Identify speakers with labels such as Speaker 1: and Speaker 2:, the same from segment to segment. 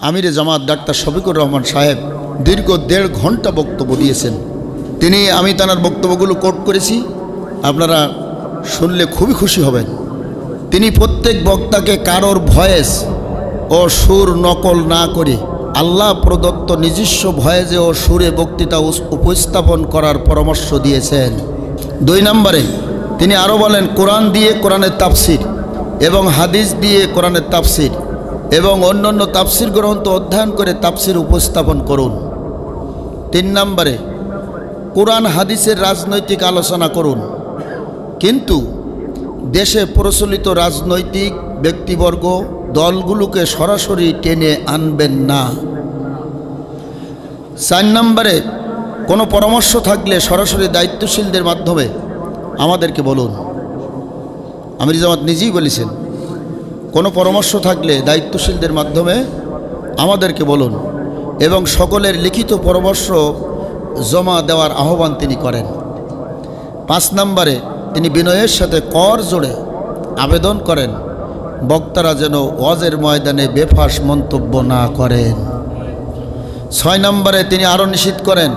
Speaker 1: আমিরে জামাত ডাক্তার শফিকুর রহমান সাহেব দীর্ঘ দেড় ঘণ্টা বক্তব্য দিয়েছেন। তিনি, আমি তার বক্তব্যগুলো কোট করেছি। আপনারা শুনলে খুবই খুশি হবেন। তিনি প্রত্যেক বক্তাকে কারোর ভয়েস ও সুর নকল না করে আল্লাহ প্রদত্ত নিজস্ব ভয়েজে ও সুরে বক্তৃতা উপস্থাপন করার পরামর্শ দিয়েছেন। দুই নম্বরে তিনি আরও বলেন, কোরআন দিয়ে কোরআনের তাফসির এবং হাদিস দিয়ে কোরআনের তাফসির এবং অন্যান্য তাফসির গ্রন্থ অধ্যয়ন করে তাফসির উপস্থাপন করুন। তিন নম্বরে, কোরআন হাদিসের রাজনৈতিক আলোচনা করুন। কিন্তু দেশে প্রচলিত রাজনৈতিক ব্যক্তিবর্গ দলগুলোকে সরাসরি টেনে আনবেন না। চার নম্বরে, কোনো পরামর্শ থাকলে সরাসরি দায়িত্বশীলদের মাধ্যমে আমাদেরকে বলুন। আমির জামাত নিজেই বলেছেন কোনো পরামর্শ থাকলে দায়িত্বশীলদের মাধ্যমে আমাদেরকে বলুন এবং সকলের লিখিত পরামর্শ জমা দেওয়ার আহ্বান তিনি করেন। পাঁচ নম্বরে তিনি বিনয়ের সাথে কর জোড়ে আবেদন করেন, বক্তারা যেন ওয়াজের ময়দানে বেফাস মন্তব্য না করেন। ছয় নম্বরে তিনি আরও নিষিদ্ধ করেন,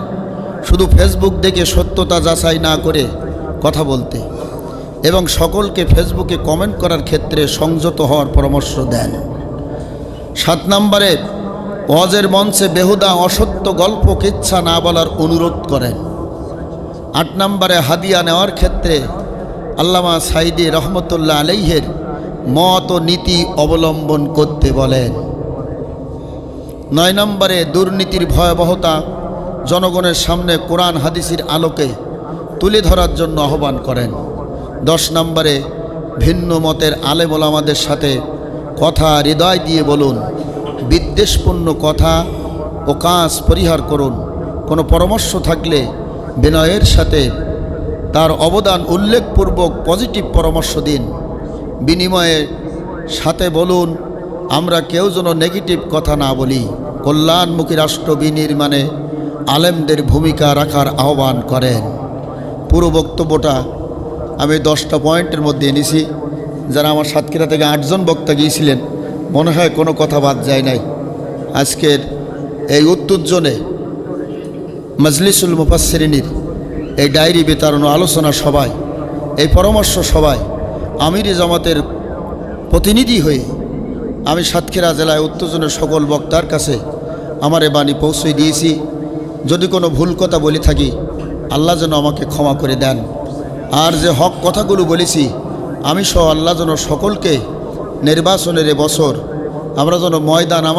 Speaker 1: শুধু ফেসবুক দেখে সত্যতা যাচাই না করে কথা বলতে। এবং সকলকে ফেসবুকে কমেন্ট করার ক্ষেত্রে সংযত হওয়ার পরামর্শ দেন। সাত নম্বরে, ওয়াজের মঞ্চে বেহুদা অসত্য গল্প, কিচ্ছা না বলার অনুরোধ করেন। আট নম্বরে, হাদিয়া নেওয়ার ক্ষেত্রে আল্লামা সাইদি রহমতুল্লাহ আলাইহের মত ও নীতি অবলম্বন করতে বলেন। নয় নম্বরে, দুর্নীতির ভয়াবহতা জনগণের সামনে কোরআন, হাদিসির আলোকে তুলে ধরার জন্য আহ্বান করেন। দশ নম্বরে ভিন্ন মতের আলেমল আমাদের সাথে কথা হৃদয় দিয়ে বলুন, বিদ্বেষপূর্ণ কথা ও কাজ পরিহার করুন। কোনো পরামর্শ থাকলে বিনয়ের সাথে তার অবদান উল্লেখপূর্বক পজিটিভ পরামর্শ দিন। বিনিময়ে সাথে বলুন, আমরা কেউ যেন নেগেটিভ কথা না বলি। কল্যাণমুখী রাষ্ট্র বিনির্মাণে আলেমদের ভূমিকা রাখার আহ্বান করেন। পুরো বক্তব্যটা আমি দশটা পয়েন্টের মধ্যে এনেছি। যারা আমার সাতক্ষীরা থেকে আটজন বক্তা গিয়েছিলেন, মনে হয় কোনো কথা বাদ যায় নাই। আজকের এই উত্তেজনে মজলিসুল মুফাসরিনীর এই ডায়েরি বিতরণ আলোচনা সবাই এই পরামর্শ সবাই আমিরি জামাতের প্রতিনিধি হয়ে আমি সাতক্ষীরা জেলায় উত্তেজনের সকল বক্তার কাছে আমার এ বাণী পৌঁছে দিয়েছি। যদি কোনো ভুল কথা বলে থাকি, আল্লাহ যেন আমাকে ক্ষমা করে দেন। আর যে হক কথাগুলো বলেছি, আমি সহ আল্লাহ যেন সকলকে নির্বাচনের বছর, আমরা যেন ময়দান আমার